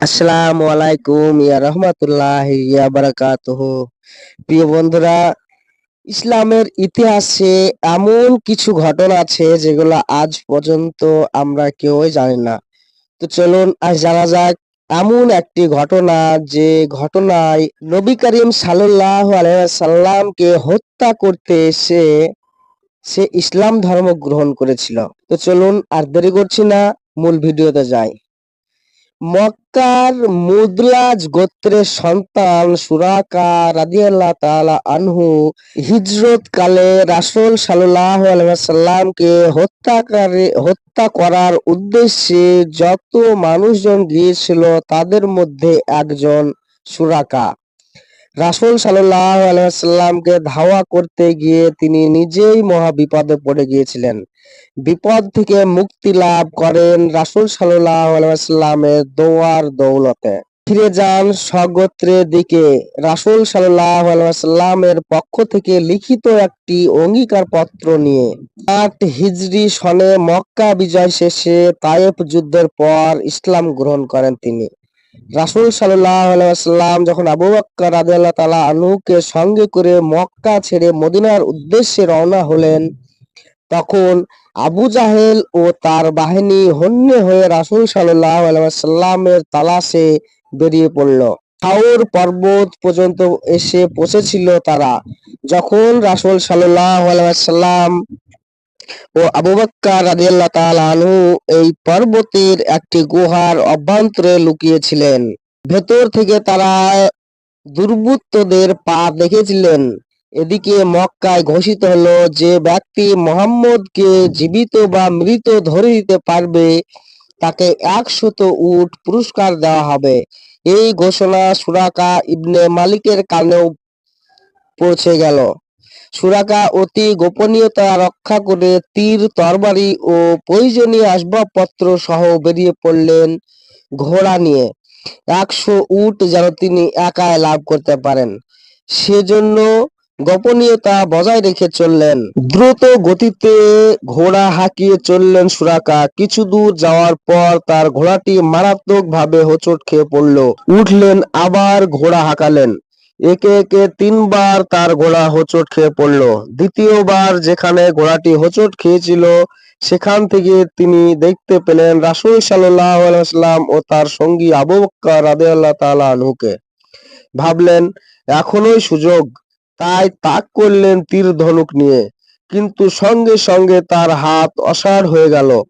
আসসালামু আলাইকুম, ইয়া রহমাতুল্লাহ, ইয়া বারাকাতুহ। প্রিয় বন্ধুরা, ইসলামের ইতিহাসে এমন কিছু ঘটনা আছে যেগুলো আজ পর্যন্ত আমরা কেউই জানি না। তো চলুন, আজ জানা যাক এমন একটি ঘটনা যে ঘটনায় নবী করিম আলাইহি সাল্লামকে হত্যা করতে এসে সে ইসলাম ধর্ম গ্রহণ করেছিল। তো চলুন, আর দেরি করছি না, মূল ভিডিওতে যাই। মক্কার মুদলাজ গোত্রের সন্তান সুরাকা রাদিয়াল্লাহ তালা আনহু হিজরত কালে রাসূল সাল্লাল্লাহু আলাইহি হত্যা হত্যাকারী হত্যা করার উদ্দেশ্যে যত মানুষজন গিয়েছিল তাদের মধ্যে একজন সুরাকা। রাসূল সাল্লামকে ধাওয়া করতে গিয়ে তিনি নিজেই মহা বিপদে পড়ে গিয়েছিলেন। বিপদ থেকে মুক্তি লাভ করেন রাসুল সাল্লামের দোয়ার দৌলতে। ফিরে যান স্বগোত্রের দিকে। রাসূল সাল্লামের পক্ষ থেকে লিখিত একটি অঙ্গীকার পত্র নিয়ে আট হিজরি সনে মক্কা বিজয় শেষে তায়েফ যুদ্ধের পর ইসলাম গ্রহণ করেন তিনি। রাসূল আলাইহি যখন আবু আনহুকে সঙ্গে করে মক্কা ছেড়ে মদিনার উদ্দেশ্যে রওনা হলেন, তখন আবু জাহেল ও তার বাহিনী হন্যে হয়ে রাসূল সাল্লাল্লাহু আলাইহি ওয়াসাল্লামের তালাশে বেরিয়ে পড়ল। হাওর পর্বত পর্যন্ত এসে পৌঁছেছিল তারা। যখন রাসূল সাল্লাল্লাহু আলাইহি ওয়াসাল্লাম ও আবু বকর রাদিয়াল্লাহু তাআলা আনহু এই পর্বতের একটি গুহার অভ্যন্তরে লুকিয়েছিলেন। ভেতর থেকে তারা দুর্বৃত্তদের পা দেখেছিলেন। এদিকে মক্কায় ঘোষিত হলো যে ব্যক্তি মোহাম্মদকে জীবিত বা মৃত ধরে দিতে পারবে, তাকে একশত উট পুরস্কার দেওয়া হবে। এই ঘোষণা সুরাকা ইবনে মালিকের কানেও পৌঁছে গেল। সুরাকা অতি গোপনীয়তা রক্ষা করে তীর, তরবারি ও প্রয়োজনীয় আসবাবপত্র সহ বেরিয়ে পড়লেন ঘোড়া নিয়ে। একশো উট যেন তিনি একাই লাভ করতে পারেন। সেজন্য গোপনীয়তা বজায় রেখে চললেন। দ্রুত গতিতে ঘোড়া হাঁকিয়ে চললেন সুরাকা। কিছু দূর যাওয়ার পর তার ঘোড়াটি মারাত্মক ভাবে হোঁচট খেয়ে পড়ল। উঠলেন, আবার ঘোড়া হাঁকালেন। একে একে তিনবার তার ঘোড়া হোঁচট খেয়ে পড়ল। দ্বিতীয়বার যেখানে ঘোড়াটি হোঁচট খেয়েছিল, সেখান থেকে তিনি দেখতে পেলেন রাসূল ওয়াসাল্লাম ও তার সঙ্গী আবু বকর রাদিয়াল্লাহু তাআলা আনহুকে। ভাবলেন, এখনোই সুযোগ। তাই তাক করলেন তীর ধনুক নিয়ে। কিন্তু সঙ্গে সঙ্গে তার হাত অসাড় হয়ে গেল।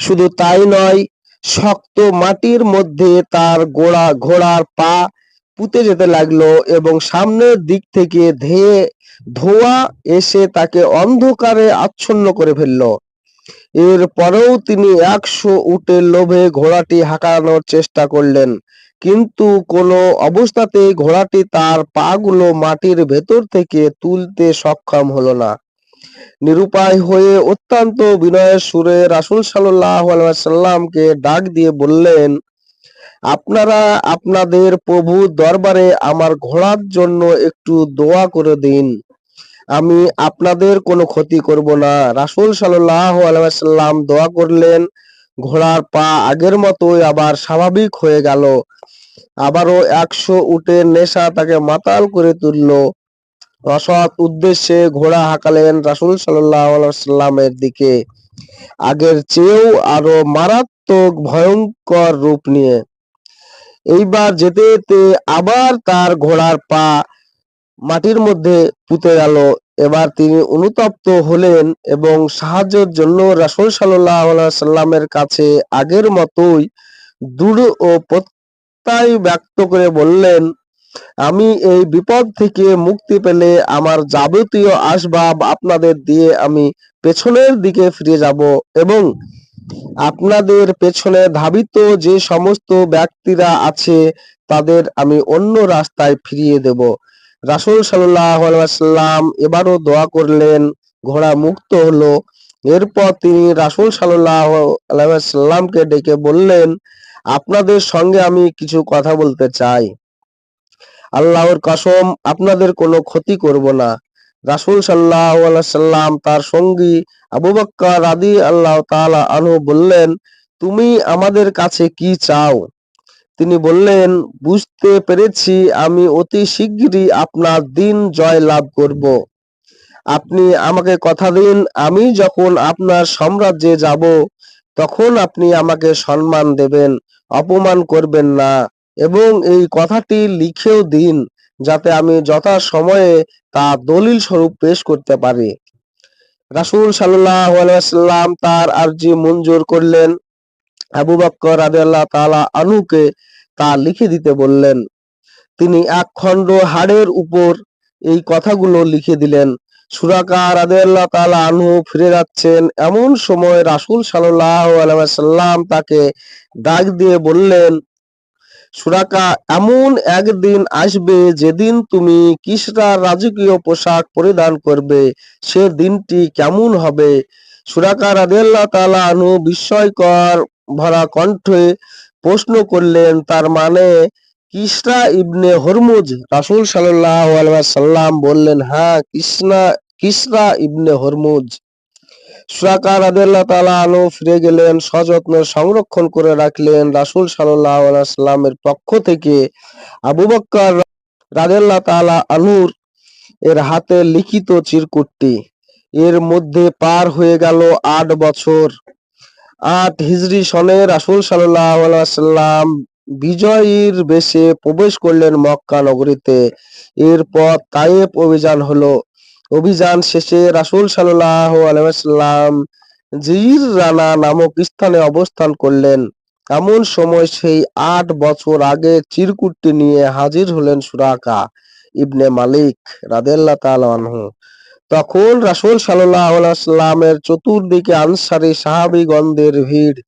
শুধু তাই নয়, শক্ত মাটির মধ্যে তার গোড়া ঘোড়ার পা পুঁতে যেতে লাগল এবং সামনের দিক থেকে ধেয়ে ধোঁয়া এসে তাকে অন্ধকারে আচ্ছন্ন করে ফেলল। এর পরেও তিনি একশো উটের লোভে ঘোড়াটি হাঁকানোর চেষ্টা করলেন, কিন্তু কোনো অবস্থাতেই ঘোড়াটি তার পাগুলো মাটির ভেতর থেকে তুলতে সক্ষম হলো না। নিরুপায় হয়ে অত্যন্ত বিনয়ের সুরে রাসুল আলাইহি সাল্লামকে ডাক দিয়ে বললেন আপনারা আপনাদের প্রভুর দরবারে আমার ঘোড়ার জন্য একটু দোয়া করে দিন। আমি আপনাদের কোনো ক্ষতি করব না। রাসূল সাল্লাম দোয়া করলেন, ঘোড়ার পা আগের মতোই আবার স্বাভাবিক হয়ে গেল। আবারও একশো উটের নেশা তাকে মাতাল করে তুলল। অসৎ উদ্দেশ্যে ঘোড়া হাঁকালেন রাসূল সাল্লামের দিকে। আগের চেয়েও আরও মারাত্মক ভয়ঙ্কর রূপ নিয়ে। এইবার যেতে যেতে আবার তার ঘোড়ার পা মাটির মধ্যে পুঁতে গেল। এবার তিনি অনুতপ্ত হলেন এবং সাহায্যের জন্য রাসূল সাল্লামের কাছে আগের মতোই দৃঢ় ও প্রত্যয় ব্যক্ত করে বললেন, আমি এই বিপদ থেকে মুক্তি পেলে আমার যাবতীয় আসবাব আপনাদের দিয়ে আমি পেছনের দিকে ফিরে যাব এবং আপনাদের পেছনে ধাবিত যে সমস্ত ব্যক্তিরা আছে, তাদের আমি অন্য রাস্তায় ফিরিয়ে দেব। রাসূল আলাইহি এবারও দোয়া করলেন, ঘোড়া মুক্ত হলো। এরপর তিনি রাসুল ওয়াসাল্লামকে ডেকে বললেন, আপনাদের সঙ্গে আমি কিছু কথা বলতে চাই। আল্লাহর কসম, আপনাদের কোনো ক্ষতি করব না। রাসূল সাল্লাহ সাল্লাম তার সঙ্গী আবু বকর রাদি আল্লাহ তাআলা আনহু বললেন, তুমি আমাদের কাছে কি চাও? তিনি বললেন, বুঝতে পেরেছি, আমি অতি শিগগিরই আপনার দিন জয় লাভ করব। আপনি আমাকে কথা দিন, আমি যখন আপনার সাম্রাজ্যে যাব, তখন আপনি আমাকে সম্মান দেবেন, অপমান করবেন না এবং এই কথাটি লিখেও দিন। যাতে আমি যথা সময়ে তা দলিল স্বরূপ পেশ করতে পারি। রাসূল সাল্লাল্লাহু আলাইহি ওয়াসাল্লাম তার আর্জি মঞ্জুর করলেন। আবু বক্কর রাদিয়াল্লাহু তাআলা আনুকে তা লিখে দিতে বললেন। তিনি এক খণ্ড হাড়ের উপর এই কথাগুলো লিখে দিলেন। সুরাকা রাদিয়াল্লাহু তাআলা আনহু ফিরে যাচ্ছেন। এমন সময় রাসূল সাল্লাল্লাহু আলাইহি ওয়াসাল্লাম তাকে ডাক দিয়ে বললেন সুরাকা, এমন একদিন আসবে যেদিন তুমি কিসরা রাজকীয় পোশাক পরিধান করবে। সে দিনটি কেমন হবে? সুরাকা রাদিয়াল্লাহু তাআলা আনহু বিস্ময়কর ভরা কণ্ঠে প্রশ্ন করলেন, তার মানে কিসরা ইবনে হরমুজ রাসূল সাল্লাল্লাহু আলাইহি ওয়াসাল্লাম বললেন হ্যাঁ কৃষ্ণা কিসরা ইবনে হরমুজ। সুরাকা রাদিয়াল্লাহু তাআলা আনহু ফিরে গেলেন, সযত্নে সংরক্ষণ করে রাখলেন। রাসুল সাল্লাল্লাহু আলাইহি ওয়াসাল্লামের পক্ষ থেকে আবু বক্কর রাদিয়াল্লাহু তাআলা আনহুর এর হাতে লিখিত চিরকুটটি। এর মধ্যে পার হয়ে গেল আট বছর। আট হিজরি সনে রাসুল সাল্লাল্লাহু আলাইহি বিজয়ীর বেশে প্রবেশ করলেন মক্কা নগরীতে। এরপর তায়েব অভিযান হলো। অভিযান শেষে রাসূল সাল্লাল্লাহু আলাইহি ওয়াসাল্লাম জির রানা নামক স্থানে অবস্থান করলেন। এমন সময় সেই আট বছর আগে চিরকুটটি নিয়ে হাজির হলেন সুরাকা ইবনে মালিক রাদিয়াল্লাহু তাআলা আনহু। তখন রাসূল ওয়াসাল্লামের চতুর্দিকে আনসারী সাহাবীগণদের ভিড়।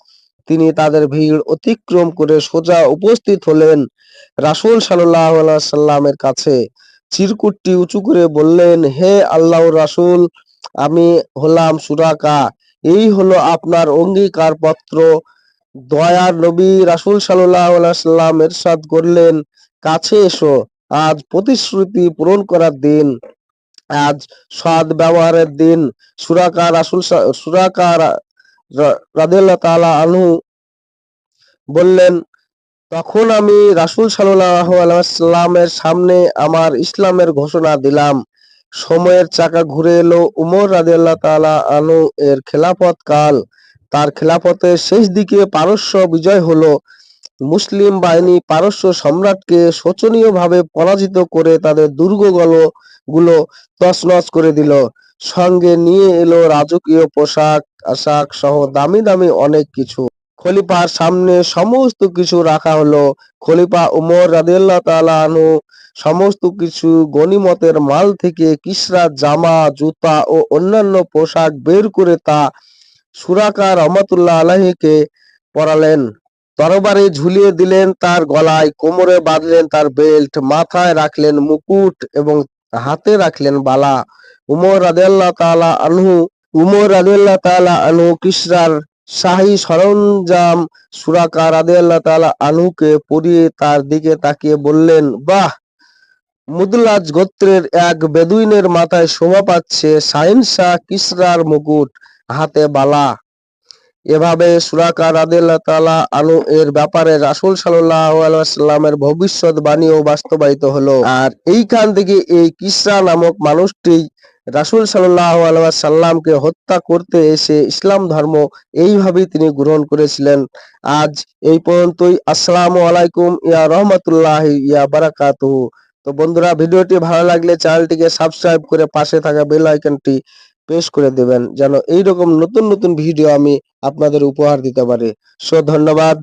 তিনি তাদের ভিড় অতিক্রম করে সোজা উপস্থিত হলেন রাসূল সাল্লাল্লাহু আলাইহি ওয়াসাল্লামের কাছে। চিরকুটটি উঁচু করে বললেন, হে আল্লাহর রাসূল, আমি হলাম সুরাকা। এই হলো আপনার অঙ্গীকার পত্র দয়ার নবী রাসুল আলাইহি ওয়াসাল্লাম করলেন, কাছে এসো। আজ প্রতিশ্রুতি পূরণ করার দিন। আজ সৎ ব্যবহারের দিন। সুরাকা রাসুল সুরাকা রা- রা- রাদিয়াল্লাহু তাআলা আনহু বললেন তখন আমি রাসূল ওয়াসাল্লামের সামনে আমার ইসলামের ঘোষণা দিলাম। সময়ের চাকা ঘুরে এলো উমর রাদিয়াল্লাহু তাআলা আনু এর খেলাফত কাল। তার খেলাফতের শেষ দিকে পারস্য বিজয় হলো। মুসলিম বাহিনী পারস্য সম্রাটকে শোচনীয়ভাবে পরাজিত করে তাদের দুর্গগুলো গুলো তছনছ করে দিল। সঙ্গে নিয়ে এলো রাজকীয় পোশাক, আশাক সহ দামি দামি অনেক কিছু। খলিফার সামনে সমস্ত কিছু রাখা হলো। খলিফা উমর রাদিয়াল্লাহু তাআলা আনহু সমস্ত কিছু গনিমতের মাল থেকে কিসরা, জামা, জুতা ও অন্যান্য পোশাক বের করে তা সুরাকা রহমাতুল্লাহ আলাইহিকে পরালেন। তরবারি ঝুলিয়ে দিলেন তার গলায়, কোমরে বাঁধলেন তার বেল্ট, মাথায় রাখলেন মুকুট এবং হাতে রাখলেন বালা। উমর রাদিয়াল্লাহু তাআলা আনহু, উমর রাদিয়াল্লাহু তাআলা আনহু কিসরার শাহী সরঞ্জাম সুরাকা রাদিয়াল্লাহু তাআলা আনহুকে পরিয়ে তার দিকে তাকিয়ে বললেন, বাহ, মুদলাজ গোত্রের এক বেদুইনের মাথায় শোভা পাচ্ছে শাহিনশাহ কিসরার মুকুট হাতে বালা। এভাবে সুরাকা রাদিয়াল্লাহু তাআলা আনহু এর ব্যাপারে রাসুল সাল্লাল্লাহু ভবিষ্যৎ ভবিষ্যৎবাণীও বাস্তবায়িত হলো। আর এইখান থেকে এই কিসরা নামক মানুষটি রাসূল সাল্লাল্লাহু আলাইহি ওয়াসাল্লামকে হত্যা করতে এসে ইসলাম ধর্ম এইভাবেই তিনি গ্রহণ করেছিলেন। আজ এই পর্যন্তই। আসসালামু আলাইকুম। ইয়া রাহমাতুল্লাহি, ইয়া বারাকাতুহু। তো বন্ধুরা, ভিডিওটি ভালো লাগলে চ্যানেলটিকে সাবস্ক্রাইব করে পাশে থাকা বেল আইকনটি প্রেস করে দেবেন, যেন এইরকম নতুন নতুন ভিডিও আমি আপনাদের উপহার দিতে পারি। সো ধন্যবাদ।